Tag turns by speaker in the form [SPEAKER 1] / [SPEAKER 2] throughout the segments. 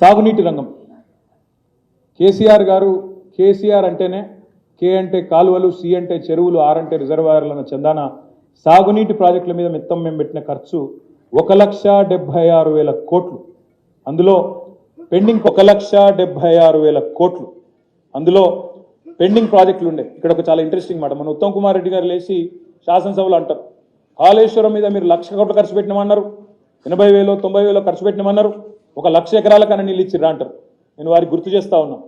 [SPEAKER 1] సాగునీటి రంగం. కేసీఆర్ గారు కేసీఆర్ అంటేనే కే అంటే కాలువలు సి అంటే చెరువులు ఆర్ అంటే రిజర్వాయర్లు అన్న చందాన సాగునీటి ప్రాజెక్టుల మీద మిత్తం మేము పెట్టిన ఖర్చు ఒక లక్ష డెబ్భై ఆరు వేల కోట్లు. అందులో పెండింగ్ ఒక లక్ష డెబ్భై ఆరు వేల కోట్లు. అందులో పెండింగ్ ప్రాజెక్టులు ఉండే. ఇక్కడ ఒక చాలా ఇంట్రెస్టింగ్ మాట. మన ఉత్తమ్ కుమార్ రెడ్డి గారు లేచి శాసనసభలో అంటారు. కాళేశ్వరం మీద మీరు లక్ష కోట్లు ఖర్చు పెట్టినామన్నారు. ఎనభై వేలు తొంభై వేలు ఖర్చు పెట్టినామన్నారు. ఒక లక్ష ఎకరాల కన్నా నీళ్ళు ఇచ్చిర్రా అంటారు. నేను వారికి గుర్తు చేస్తా ఉన్నా.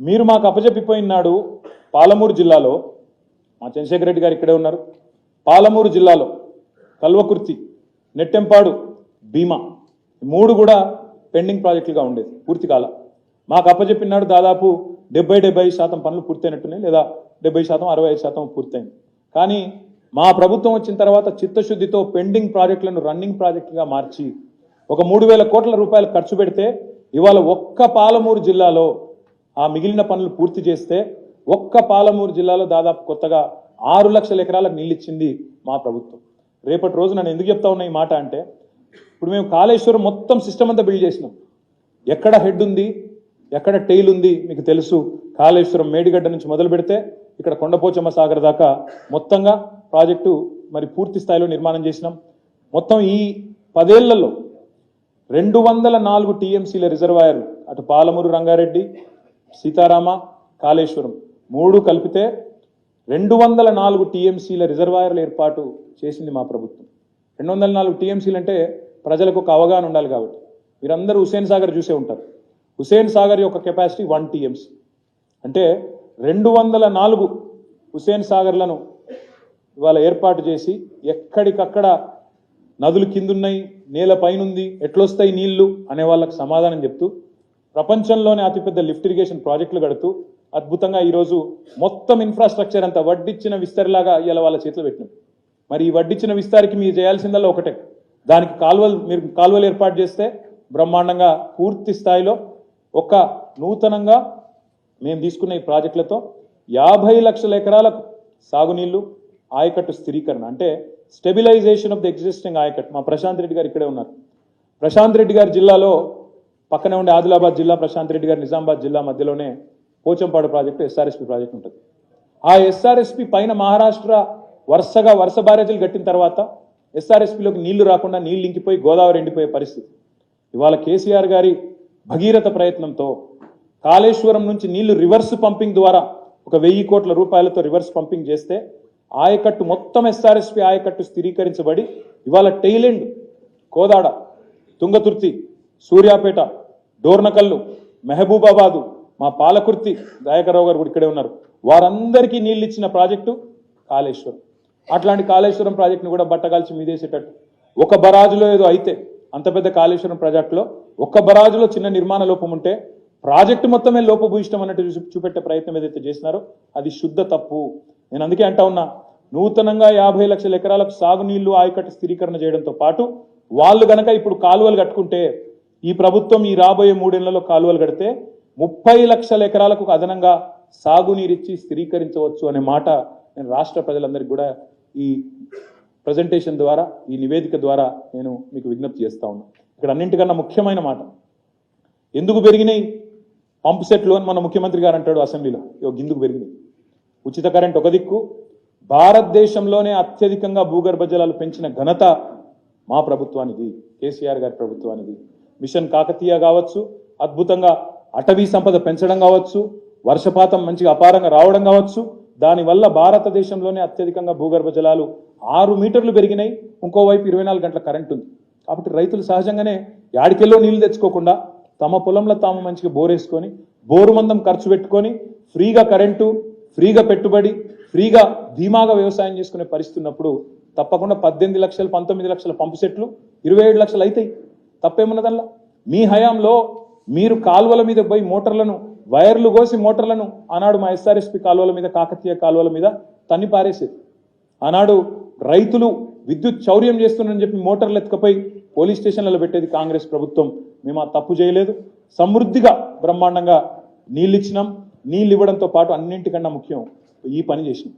[SPEAKER 1] మీరు మాకు అప్పచెప్పిపోయినాడు పాలమూరు జిల్లాలో మా చంద్రశేఖర రెడ్డి గారు ఇక్కడే ఉన్నారు. పాలమూరు జిల్లాలో కల్వకుర్తి నెట్టెంపాడు భీమా మూడు కూడా పెండింగ్ ప్రాజెక్టులుగా ఉండేది పూర్తి కాల. మాకు అప్పచెప్పినాడు దాదాపు డెబ్బై డెబ్బై శాతం పనులు పూర్తయినట్టున్నాయి లేదా డెబ్బై శాతం అరవై ఐదు శాతం పూర్తయింది. కానీ మా ప్రభుత్వం వచ్చిన తర్వాత చిత్తశుద్ధితో పెండింగ్ ప్రాజెక్టులను రన్నింగ్ ప్రాజెక్టుగా మార్చి ఒక మూడు వేల కోట్ల రూపాయలు ఖర్చు పెడితే ఇవాళ ఒక్క పాలమూరు జిల్లాలో ఆ మిగిలిన పనులు పూర్తి చేస్తే ఒక్క పాలమూరు జిల్లాలో దాదాపు కొత్తగా ఆరు లక్షల ఎకరాలకు నీళ్ళు ఇచ్చింది మా ప్రభుత్వం. రేపటి రోజు నన్ను ఎందుకు చెప్తా ఉన్నా ఈ మాట అంటే ఇప్పుడు మేము కాళేశ్వరం మొత్తం సిస్టమ్ అంతా బిల్డ్ చేసినాం. ఎక్కడ హెడ్ ఉంది ఎక్కడ టెయిల్ ఉంది మీకు తెలుసు. కాళేశ్వరం మేడిగడ్డ నుంచి మొదలు పెడితే ఇక్కడ కొండపోచమ్మ సాగర్ దాకా మొత్తంగా ప్రాజెక్టు మరి పూర్తి స్థాయిలో నిర్మాణం చేసినాం. మొత్తం ఈ పదేళ్ళలో రెండు వందల నాలుగు టీఎంసీల రిజర్వాయర్లు అటు పాలమూరు రంగారెడ్డి సీతారామ కాళేశ్వరం మూడు కలిపితే రెండు వందల నాలుగు టీఎంసీల రిజర్వాయర్ల ఏర్పాటు చేసింది మా ప్రభుత్వం. రెండు వందల నాలుగు టీఎంసీలు అంటే ప్రజలకు ఒక అవగాహన ఉండాలి కాబట్టి. మీరందరూ హుసేన్ సాగర్ చూసే ఉంటారు. హుసేన్ సాగర్ యొక్క కెపాసిటీ వన్ టీఎంసీ. అంటే రెండు వందల నాలుగు హుసేన్ సాగర్లను ఇవాళ ఏర్పాటు చేసి ఎక్కడికక్కడ నదులు కిందున్నాయి నేల పైనుంది ఎట్లొస్తాయి నీళ్ళు అనే వాళ్ళకి సమాధానం చెప్తూ ప్రపంచంలోనే అతిపెద్ద లిఫ్ట్ ఇరిగేషన్ ప్రాజెక్టులు కడుతూ అద్భుతంగా ఈరోజు మొత్తం ఇన్ఫ్రాస్ట్రక్చర్ అంతా వడ్డిచ్చిన విస్తరిలాగా ఇలా వాళ్ళ చేతులు పెట్టినాం. మరి ఈ వడ్డిచ్చిన విస్తారికి మీరు చేయాల్సిందల్లా ఒకటే. దానికి కాలువలు మీరు కాలువలు ఏర్పాటు చేస్తే బ్రహ్మాండంగా పూర్తి స్థాయిలో ఒక నూతనంగా మేము తీసుకున్న ఈ ప్రాజెక్టులతో యాభై లక్షల ఎకరాలకు సాగునీళ్ళు ఆయకట్టు స్థిరీకరణ. అంటే stabilization of the existing ayacut. మా ప్రశాంత్ రెడ్డి గారు ఇక్కడే ఉన్నారు. ప్రశాంత్ రెడ్డి గారి జిల్లాలో పక్కనే ఉండే ఆదిలాబాద్ జిల్లా ప్రశాంత్ రెడ్డి గారి నిజామాబాద్ జిల్లా మధ్యలోనే పోచంపాడు ప్రాజెక్టు ఎస్ఆర్ఎస్పి ప్రాజెక్ట్ ఉంటుంది. ఆ ఎస్ఆర్ఎస్పి పైన మహారాష్ట్ర వరుసగా వరుస బ్యారేజీలు కట్టిన తర్వాత ఎస్ఆర్ఎస్పిలోకి నీళ్ళు రాకుండా నీళ్ళు ఇంకిపోయి గోదావరి ఎండిపోయే పరిస్థితి. ఇవాళ కేసీఆర్ గారి భగీరథ ప్రయత్నంతో కాళేశ్వరం నుంచి నీళ్ళు రివర్స్ పంపింగ్ ద్వారా ఒక వెయ్యి కోట్ల రూపాయలతో రివర్స్ పంపింగ్ చేస్తే ఆయకట్టు మొత్తం ఎస్ఆర్ఎస్పి ఆయకట్టు స్థిరీకరించబడి ఇవాళ టైలెండ్ కోదాడ తుంగతుర్తి సూర్యాపేట డోర్నకల్లు మెహబూబాబాదు మా పాలకుర్తి దయాకరావు గారు కూడా ఇక్కడే ఉన్నారు. వారందరికీ నీళ్ళు ఇచ్చిన ప్రాజెక్టు కాళేశ్వరం. అట్లాంటి కాళేశ్వరం ప్రాజెక్టును కూడా బట్టగాల్చి మీదేసేటట్టు. ఒక బరాజులో ఏదో అయితే అంత పెద్ద కాళేశ్వరం ప్రాజెక్టులో ఒక్క బరాజులో చిన్న నిర్మాణ లోపం ఉంటే ప్రాజెక్టు మొత్తమే లోపభూయిష్టం అన్నట్టు చూపెట్టే ప్రయత్నం ఏదైతే చేసినారో అది శుద్ధ తప్పు. నేను అందుకే అంటా ఉన్నా నూతనంగా యాభై లక్షల ఎకరాలకు సాగునీళ్ళు ఆయకట్టు స్థిరీకరణ చేయడంతో పాటు వాళ్ళు గనక ఇప్పుడు కాలువలు కట్టుకుంటే ఈ ప్రభుత్వం ఈ రాబోయే మూడేళ్ళలో కాలువలు కడితే ముప్పై లక్షల ఎకరాలకు అదనంగా సాగునీరిచ్చి స్థిరీకరించవచ్చు అనే మాట నేను రాష్ట్ర ప్రజలందరికీ కూడా ఈ ప్రజెంటేషన్ ద్వారా ఈ నివేదిక ద్వారా నేను మీకు విజ్ఞప్తి చేస్తా ఉన్నాను ఇక్కడ అన్నింటికన్నా ముఖ్యమైన మాట ఎందుకు పెరిగినాయి? పంప్ సెట్లు అని మన ముఖ్యమంత్రి గారు అంటాడు అసెంబ్లీలో. ఇగో గిందుకు పెరిగినాయి. ఉచిత కరెంట్ ఒక దిక్కు. భారతదేశంలోనే అత్యధికంగా భూగర్భ జలాలు పెంచిన ఘనత మా ప్రభుత్వానిది కేసీఆర్ గారి ప్రభుత్వానిది. మిషన్ కాకతీయ కావచ్చు అద్భుతంగా అటవీ సంపద పెంచడం కావచ్చు వర్షపాతం మంచిగా అపారంగా రావడం కావచ్చు దానివల్ల భారతదేశంలోనే అత్యధికంగా భూగర్భ జలాలు ఆరు మీటర్లు పెరిగినాయి ఇంకోవైపు ఇరవై నాలుగు గంటల కరెంట్ ఉంది. కాబట్టి రైతులు సహజంగానే యాడికెళ్ళో నీళ్ళు తెచ్చుకోకుండా తమ పొలంలో తాము మంచిగా బోరేసుకొని బోరు మందం ఖర్చు పెట్టుకొని ఫ్రీగా కరెంటు ఫ్రీగా పెట్టుబడి ఫ్రీగా ధీమాగా వ్యవసాయం చేసుకునే పరిస్థితి ఉన్నప్పుడు తప్పకుండా పద్దెనిమిది లక్షలు పంతొమ్మిది లక్షల పంపు సెట్లు ఇరవై ఏడు లక్షలు అవుతాయి తప్పేమున్నదల్లా మీ హయాంలో మీరు కాలువల మీద పోయి మోటార్లను వైర్లు కోసి మోటార్లను ఆనాడు మా ఎస్ఆర్ఎస్పి కాలువల మీద కాకతీయ కాలువల మీద తన్ని పారేసేది. ఆనాడు రైతులు విద్యుత్ చౌర్యం చేస్తున్నారని చెప్పి మోటార్లు ఎత్తుకపోయి పోలీస్ స్టేషన్లలో పెట్టేది కాంగ్రెస్ ప్రభుత్వం. మేము ఆ తప్పు చేయలేదు. సమృద్ధిగా బ్రహ్మాండంగా నీళ్ళు ఇచ్చినాం. నీళ్ళు ఇవ్వడంతో పాటు అన్నింటికన్నా ముఖ్యం ఈ పని చేసింది.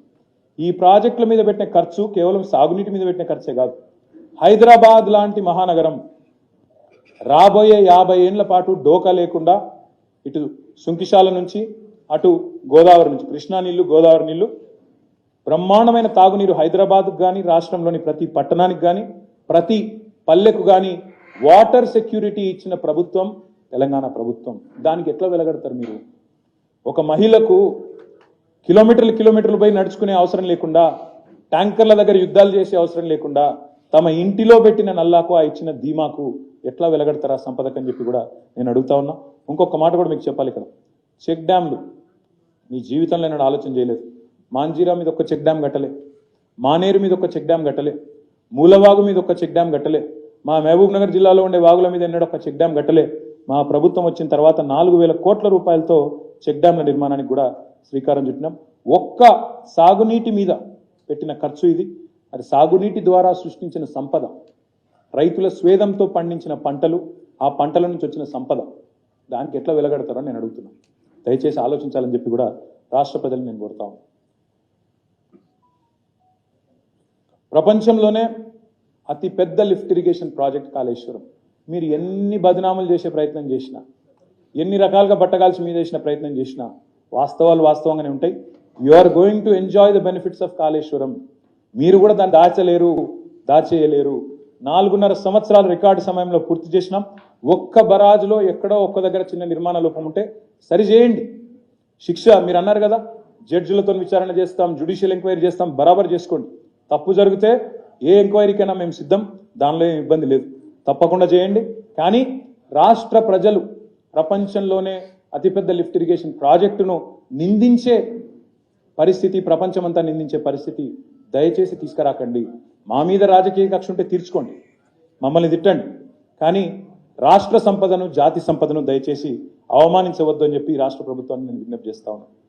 [SPEAKER 1] ఈ ప్రాజెక్టుల మీద పెట్టిన ఖర్చు కేవలం సాగునీటి మీద పెట్టిన ఖర్చే కాదు. హైదరాబాద్ లాంటి మహానగరం రాబోయే యాభై ఏండ్ల పాటు డోకా లేకుండా ఇటు సుంకిశాల నుంచి అటు గోదావరి నుంచి కృష్ణా నీళ్ళు గోదావరి నీళ్ళు బ్రహ్మాండమైన తాగునీరు హైదరాబాద్కు కానీ రాష్ట్రంలోని ప్రతి పట్టణానికి కానీ ప్రతి పల్లెకు కానీ వాటర్ సెక్యూరిటీ ఇచ్చిన ప్రభుత్వం తెలంగాణ ప్రభుత్వం. దానికి ఎట్లా వెలగడతారు మీరు? ఒక మహిళకు కిలోమీటర్లు కిలోమీటర్లు పోయి నడుచుకునే అవసరం లేకుండా ట్యాంకర్ల దగ్గర యుద్ధాలు చేసే అవసరం లేకుండా తమ ఇంటిలో పెట్టిన నల్లాకు ఆ ఇచ్చిన ధీమాకు ఎట్లా వెలగడతారా సంపదకు అని చెప్పి కూడా నేను అడుగుతా ఉన్నా. ఇంకొక మాట కూడా మీకు చెప్పాలి ఇక్కడ చెక్ డ్యామ్లు మీ జీవితంలో నేను ఆలోచన చేయలేదు. మాంజీరా మీద ఒక చెక్ డ్యామ్ కట్టలే. మానేరు మీద ఒక చెక్ డ్యామ్ కట్టలే. మూలవాగు మీద ఒక చెక్ డ్యామ్ కట్టలే. మా మహబూబ్ నగర్ జిల్లాలో ఉండే వాగుల మీద ఎన్నడూ ఒక చెక్ డ్యామ్ కట్టలే. మా ప్రభుత్వం వచ్చిన తర్వాత నాలుగు వేల కోట్ల రూపాయలతో చెక్ డ్యామ్ల నిర్మాణానికి కూడా శ్రీకారం చుట్టినాం. ఒక్క సాగునీటి మీద పెట్టిన ఖర్చు ఇది. అది సాగునీటి ద్వారా సృష్టించిన సంపద. రైతుల స్వేదంతో పండించిన పంటలు ఆ పంటల నుంచి వచ్చిన సంపద. దానికి ఎట్లా వెలగడతారో నేను అడుగుతున్నాను దయచేసి ఆలోచించాలని చెప్పి కూడా రాష్ట్ర ప్రజలు నేను కోరుతాను ప్రపంచంలోనే అతి పెద్ద లిఫ్ట్ ఇరిగేషన్ ప్రాజెక్ట్ కాళేశ్వరం. మీరు ఎన్ని బదనాములు చేసే ప్రయత్నం చేసినా ఎన్ని రకాలుగా బట్టగాల్చి మీద వేసిన ప్రయత్నం చేసినా వాస్తవాలు వాస్తవంగానే ఉంటాయి. You are going to enjoy the benefits of Kaleshwaram. మీరు కూడా దాన్ని దాచలేరు దాచేయలేరు. నాలుగున్నర సంవత్సరాల రికార్డు సమయంలో పూర్తి చేసినాం ఒక్క బరాజులో ఎక్కడో ఒక్క దగ్గర చిన్న నిర్మాణ లోపం ఉంటే సరిచేయండి శిక్ష మీరు అన్నారు కదా జడ్జిలతో విచారణ చేస్తాం జ్యుడిషియల్ ఎంక్వైరీ చేస్తాం బరాబర్ చేసుకోండి. తప్పు జరిగితే ఏ ఎంక్వైరీకైనా మేము సిద్ధం దానిలో ఏం ఇబ్బంది లేదు. తప్పకుండా చేయండి. కానీ రాష్ట్ర ప్రజలు ప్రపంచంలోనే అతిపెద్ద లిఫ్ట్ ఇరిగేషన్ ప్రాజెక్టును నిందించే పరిస్థితి ప్రపంచమంతా నిందించే పరిస్థితి దయచేసి తీసుకురాకండి. మా మీద రాజకీయ కక్ష ఉంటే తీర్చుకోండి. మమ్మల్ని తిట్టండి. కానీ రాష్ట్ర సంపదను జాతి సంపదను దయచేసి అవమానించవద్దు అని చెప్పి రాష్ట్ర ప్రభుత్వాన్ని నేను విజ్ఞప్తి చేస్తా ఉన్నాను.